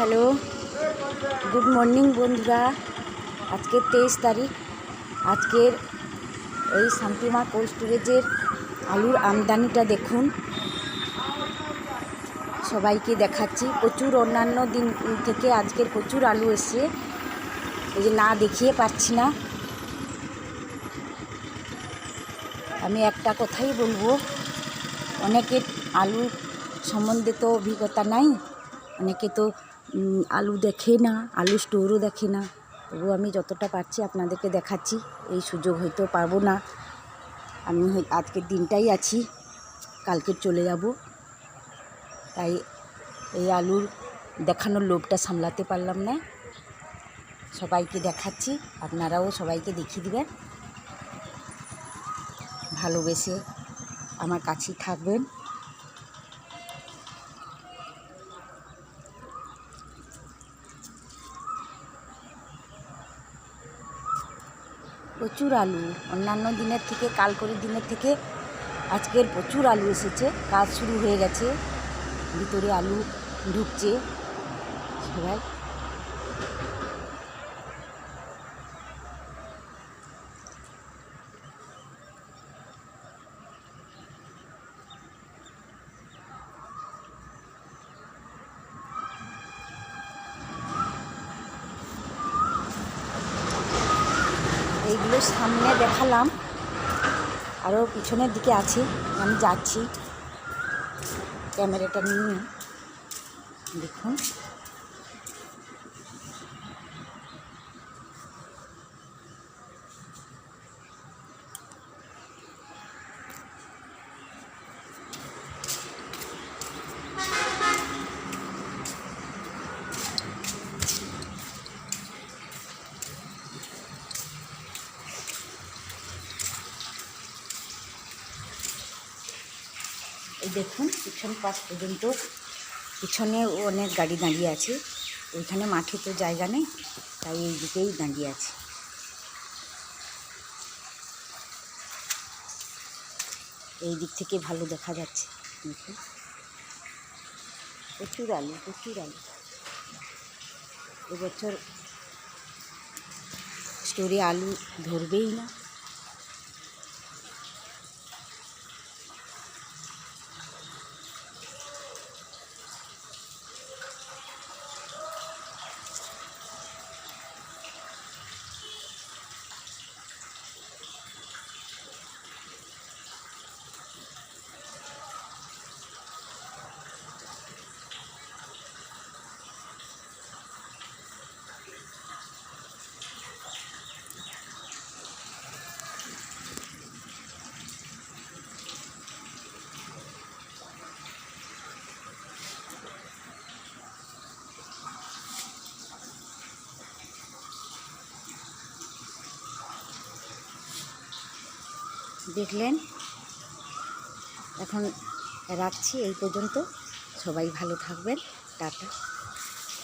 Hello. Good morning বন্ধুরা। আজকে তেইশ তারিখ। আজকের এই শান্তিমা কোল্ড স্টোরেজের আলুর আমদানিটা দেখুন। সবাইকে দেখাচ্ছি। প্রচুর অন্যান্য দিন থেকে আজকের প্রচুর আলু এসছে। এই যে না দেখিয়ে পারছি না। আমি একটা কথাই বলব। অনেকের আলু সম্বন্ধে তো অভিজ্ঞতা নাই। অনেকে তো আলু দেখে না, আলু স্টোরও দেখে না। তবু আমি যতটা পারছি আপনাদেরকে দেখাচ্ছি, এই সুযোগ হয়তো পারব না। আমি আজকের দিনটাই আছি, কালকে চলে যাব। তাই এই আলুর দেখানোর লোভটা সামলাতে পারলাম না। সবাইকে দেখাচ্ছি, আপনারাও সবাইকে দেখিয়ে দিবেন। ভালোবেসে আমার কাছেই থাকবেন। প্রচুর আলু। অন্যান্য দিনের থেকে কালকের দিনের থেকে আজকের প্রচুর আলু এসেছে। কাজ শুরু হয়ে গেছে। ভিতরে আলু ঢুকছে। সবাই এইগুলো সামনে দেখালাম। আরও পিছনের দিকে আছে আমি যাচ্ছি। ক্যামেরাটা নিয়ে দেখুন। এই দেখুন, পিছন পাশ পর্যন্ত পিছনে অনেক গাড়ি দাঁড়িয়ে আছে। ওইখানে মাঠে তো জায়গা নেই, তাই এই দিকেই দাঁড়িয়ে আছে। এই দিক থেকে ভালো দেখা যাচ্ছে, দেখুন। প্রচুর আলু প্রচুর আলু। এবছর স্টোরে আলু ধরবেই না। দেখলেন। এখন রাখছি এই পর্যন্ত। সবাই ভালো থাকবেন। টাটা।